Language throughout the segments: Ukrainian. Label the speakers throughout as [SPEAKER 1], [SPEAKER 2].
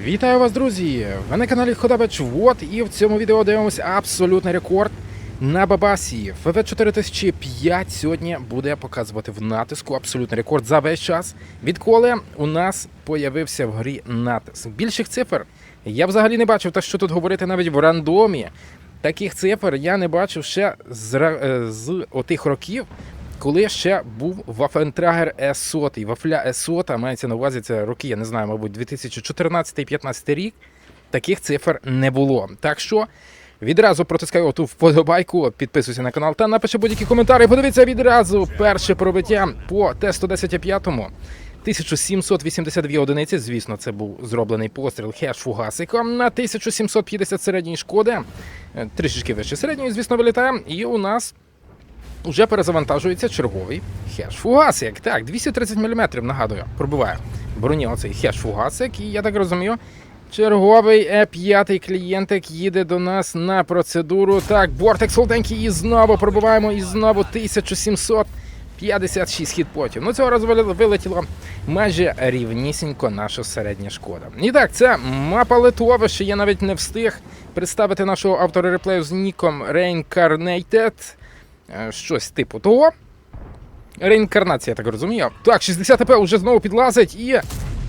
[SPEAKER 1] Вітаю вас, друзі! Ви на каналі Ходабач Вот і в цьому відео дивимося абсолютний рекорд на Бабасі. ФВ 4005 сьогодні буде показувати в натиску абсолютний рекорд за весь час, відколи у нас появився в грі натиск. Більших цифр я взагалі не бачив, та що тут говорити навіть в рандомі. Таких цифр я не бачив ще з, е, з отих років, коли ще був Вафентрагер С100. Вафля С100, мається на увазі це роки, я не знаю, мабуть, 2014-2015 рік. Таких цифр не було. Так що відразу протискаю оту вподобайку, підписуйся на канал та напиши будь-які коментарі. Подивіться відразу перше пробиття по Т-110-5. 1782 одиниці, звісно, це був зроблений постріл хеш фугасиком на 1750 середньої шкоди. Е, Трішечки вище середньої, звісно, вилітає. І у нас Уже перезавантажується черговий хеш-фугасик. Так, 230 мм, нагадую, пробиває броні оцей хеш-фугасик. І я так розумію, черговий Е5 клієнтик їде до нас на процедуру. Так, бортик солоденький і знову пробиваємо, і знову 1756 хітпотів. Ну, цього разу вилетіло майже рівнісінько наша середня шкода. І так, це мапа литовище. Я навіть не встиг представити нашого автора реплею з ніком Reincarnated. Е, щось типу того. Реінкарнація, я так розумію. Так, 60 ТП вже знову підлазить і.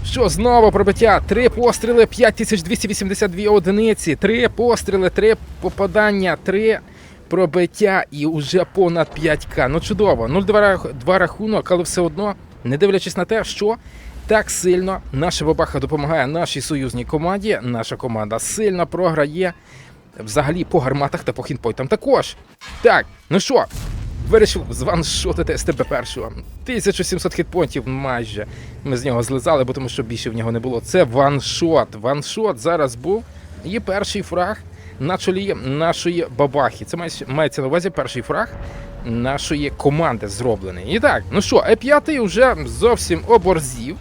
[SPEAKER 1] Що знову пробиття? Три постріли, 5282 одиниці, три постріли, три попадання, три пробиття і вже понад 5К. Ну чудово. 0-2 рахунок, але все одно, не дивлячись на те, що так сильно наша бабаха допомагає нашій союзній команді. Наша команда сильно програє взагалі по гарматах та по хінпойтам також. Так, ну що, вирішив званшотити СТБ першого. 1700 хітпонтів майже. Ми з нього злизали, бо тому що більше в нього не було. Це ваншот. Ваншот зараз був. І перший фраг на чолі нашої бабахи. Це мається- на увазі перший фраг нашої команди зроблений. І так, ну що, Е5 вже зовсім оборзів.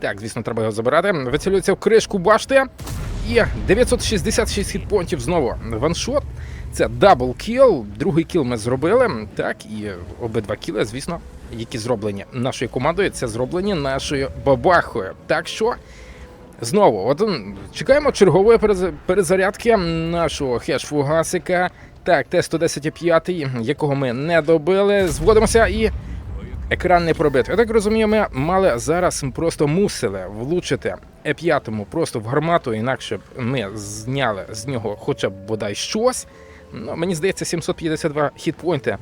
[SPEAKER 1] Так, звісно, треба його забирати. Вицілюється в кришку башти. І 966 хітпонтів знову ваншот. Це дабл кіл. Другий кіл ми зробили. Так, і обидва кіли, звісно, які зроблені нашою командою, це зроблені нашою бабахою. Так що. Знову, от чекаємо чергової перезарядки нашого хеш-фугасика. Так, Т-110-5, якого ми не добили. Зводимося і екран не пробитий. Я так розумію, ми мали зараз просто мусили влучити Е5 просто в гармату, інакше б ми зняли з нього хоча б бодай щось. Ну, мені здається, 752 хітпойнти,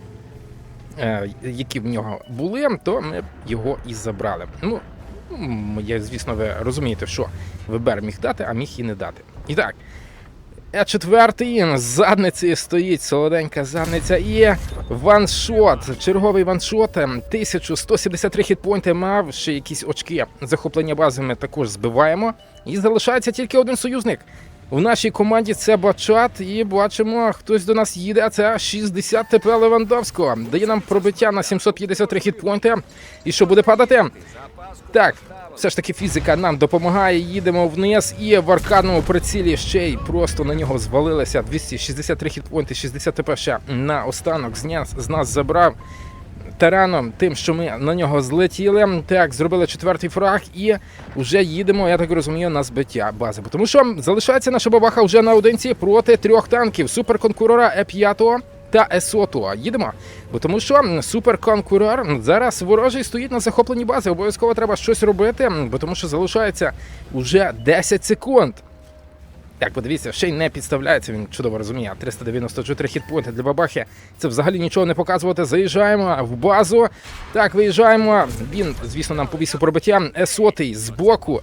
[SPEAKER 1] е, які в нього були, то ми його і забрали. Ну, я, звісно, ви розумієте, що ВБР міг дати, а міг і не дати. І так. Е четвертий з задниці стоїть солоденька задниця і ваншот. Черговий ваншот. ем, 1173 хітпойнти мав. Ще якісь очки захоплення бази ми також збиваємо. І залишається тільки один союзник. У нашій команді це Бачат, і бачимо, хтось до нас їде. а Це 60 ТП Левандовського. Дає нам пробиття на 753 хітпойнти. І що буде падати? Так, все ж таки фізика нам допомагає. Їдемо вниз і в аркадному прицілі ще й просто на нього звалилися 263 хітпойнти, 60 ТП ще на останок з нас, забрав. Тараном, тим, що ми на нього злетіли. Так, зробили четвертий фраг і вже їдемо, я так розумію, на збиття бази. Тому що залишається наша бабаха вже наодинці проти трьох танків суперконкурора Е5 та Есоту. Їдемо. Бо тому що суперконкурор зараз ворожий стоїть на захопленій базі. Обов'язково треба щось робити, бо тому що залишається вже 10 секунд. Так, подивіться, ще й не підставляється, він чудово розуміє. 394 хітпойнти для бабахи. Це взагалі нічого не показувати. Заїжджаємо в базу. Так, виїжджаємо. Він, звісно, нам повісив пробиття. Есотий з боку.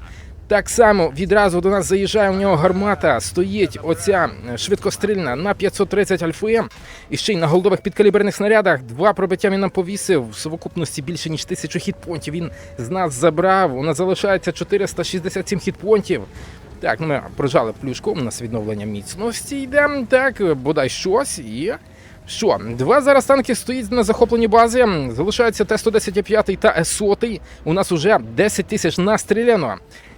[SPEAKER 1] Так само відразу до нас заїжджає у нього гармата. Стоїть оця е, швидкострільна на 530 альфи. І ще й на голдових підкаліберних снарядах. Два пробиття він нам повісив. В совокупності більше ніж тисячу хітпонтів. Він з нас забрав. У нас залишається 467 хітпонтів. Так, ну ми прожали плюшку, у нас відновлення міцності йде. Так, бодай щось і. Що, два зараз танки стоїть на захопленій базі. Залишається Т-110-5 та С-100. У нас уже 10 тисяч настріляно.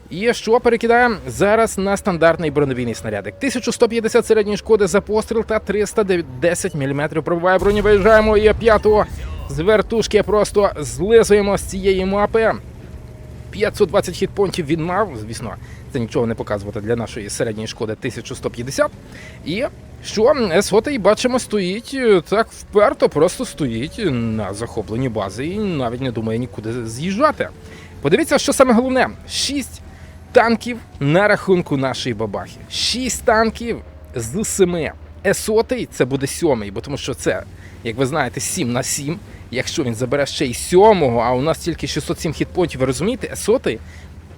[SPEAKER 1] І що перекидаємо зараз на стандартний бронебійний снарядик. 1150 середньої шкоди за постріл та 310 мм пробиває броню. Виїжджаємо і п'ятого з вертушки просто злизуємо з цієї мапи. 520 хітпонтів він мав. Звісно, це нічого не показувати для нашої середньої шкоди 1150. І що С-Готей, бачимо, стоїть е, так вперто, просто стоїть на захопленні бази і навіть не думає нікуди з'їжджати. Подивіться, що саме головне: 6 танків на рахунку нашої бабахи. 6 танків з 7. Есотий це буде сьомий, бо тому що це, як ви знаєте, 7 на 7. Якщо він забере ще й сьомого, а у нас тільки 607 хітпонтів, ви розумієте, Есотий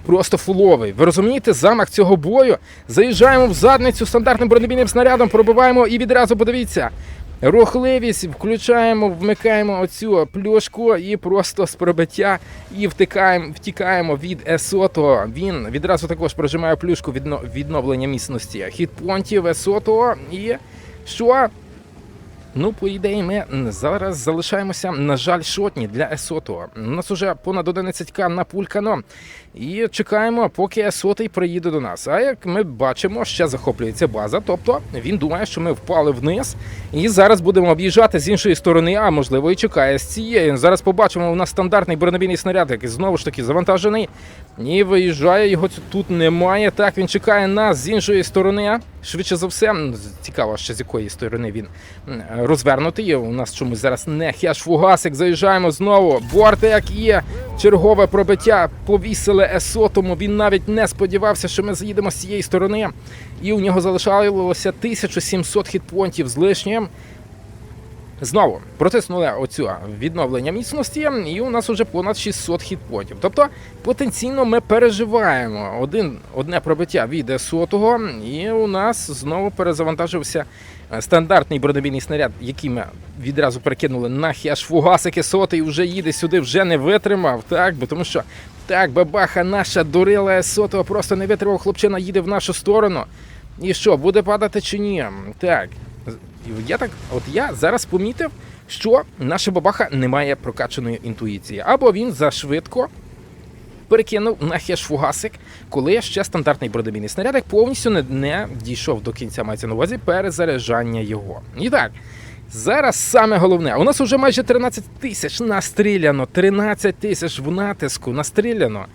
[SPEAKER 1] просто фуловий. Ви розумієте, замах цього бою. Заїжджаємо в задницю стандартним бронебійним снарядом, пробиваємо і відразу подивіться. Рухливість, включаємо, вмикаємо оцю плюшку і просто з пробиття і втикаємо, втікаємо від Есото. Він відразу також прожимає плюшку відно, відновлення міцності хітпонтів Есото. І що? Ну, по ідеї, ми зараз залишаємося, на жаль, шотні для Есото. У нас уже понад 11к напулькано. І чекаємо, поки Есотий приїде до нас. А як ми бачимо, ще захоплюється база. Тобто він думає, що ми впали вниз. І зараз будемо об'їжджати з іншої сторони, а можливо і чекає з цієї. Зараз побачимо, у нас стандартний бронебійний снаряд, який знову ж таки завантажений. І виїжджає, його тут немає. Так, він чекає нас з іншої сторони. Швидше за все, цікаво, ще з якої сторони він розвернутий. У нас чомусь зараз не хеш-фугасик. Заїжджаємо знову. Бортик є. Чергове пробиття повісили Есотому. Він навіть не сподівався, що ми заїдемо з цієї сторони. І у нього залишалося 1700 хітпонтів з лишнім. Знову протиснули оцю відновлення міцності, і у нас вже понад 600 хітпонтів. Тобто потенційно ми переживаємо один, одне пробиття від сотого, і у нас знову перезавантажився е, стандартний бронебійний снаряд, який ми відразу перекинули на хеш фугасики сотий вже їде сюди, вже не витримав. Так, бо тому що так, бабаха наша дурила сотого, просто не витримав, хлопчина їде в нашу сторону. І що, буде падати чи ні? Так. Я так, от я зараз помітив, що наша бабаха не має прокачаної інтуїції, або він зашвидко перекинув на хеш-фугасик, коли ще стандартний бронебійний снарядик повністю не, не дійшов до кінця, мається на увазі перезаряджання його. І так. Зараз саме головне, у нас вже майже 13 тисяч настріляно, 13 тисяч в натиску настріляно.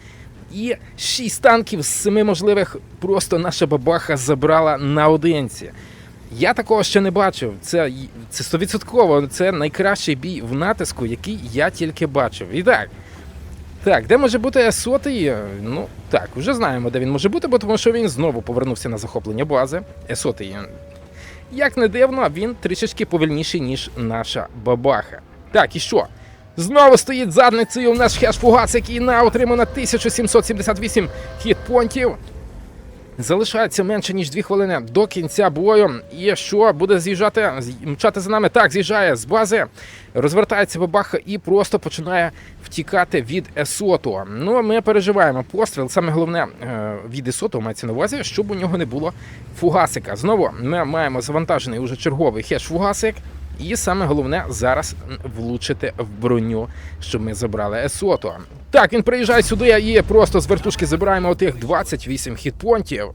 [SPEAKER 1] І 6 танків з 7 можливих просто наша бабаха забрала наодинці. Я такого ще не бачив. Це 100%, це найкращий бій в натиску, який я тільки бачив. І так. Так, де може бути Есотий? Ну, так, вже знаємо, де він може бути, бо тому що він знову повернувся на захоплення бази. Есотий, як не дивно, він трішечки повільніший, ніж наша бабаха. Так, і що? Знову стоїть задницею у нас хеш-фугас, який на отримано 1778 хітпонтів. Залишається менше ніж 2 хвилини до кінця бою. І що буде з'їжджати, мчати за нами? Так, з'їжджає з бази, розвертається бабаха і просто починає втікати від Есоту. Ну, ми переживаємо постріл. Саме головне е, від Есоту мається на увазі, щоб у нього не було фугасика. Знову ми маємо завантажений уже черговий хеш-фугасик. І саме головне зараз влучити в броню, щоб ми забрали Есото. Так, він приїжджає сюди і просто з вертушки забираємо отих 28 хітпонтів.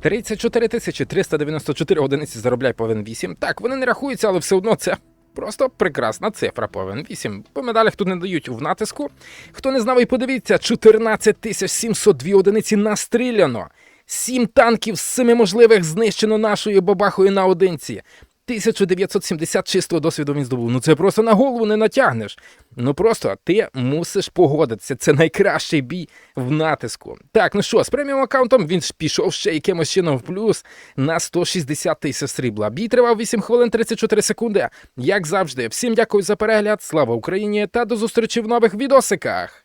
[SPEAKER 1] 34 тисячі 394 одиниці заробляє повен 8. Так, вони не рахуються, але все одно це просто прекрасна цифра повен 8. По медалях тут не дають в натиску. Хто не знав, і подивіться, 14 тисяч 702 одиниці настріляно. Сім танків з семи можливих знищено нашою бабахою наодинці. 1970 чистого досвіду він здобув. Ну це просто на голову не натягнеш. Ну просто ти мусиш погодитися. Це найкращий бій в натиску. Так, ну що, з преміум аккаунтом він ж пішов ще якимось чином в плюс на 160 тисяч срібла. Бій тривав 8 хвилин 34 секунди. Як завжди, всім дякую за перегляд. Слава Україні та до зустрічі в нових відосиках.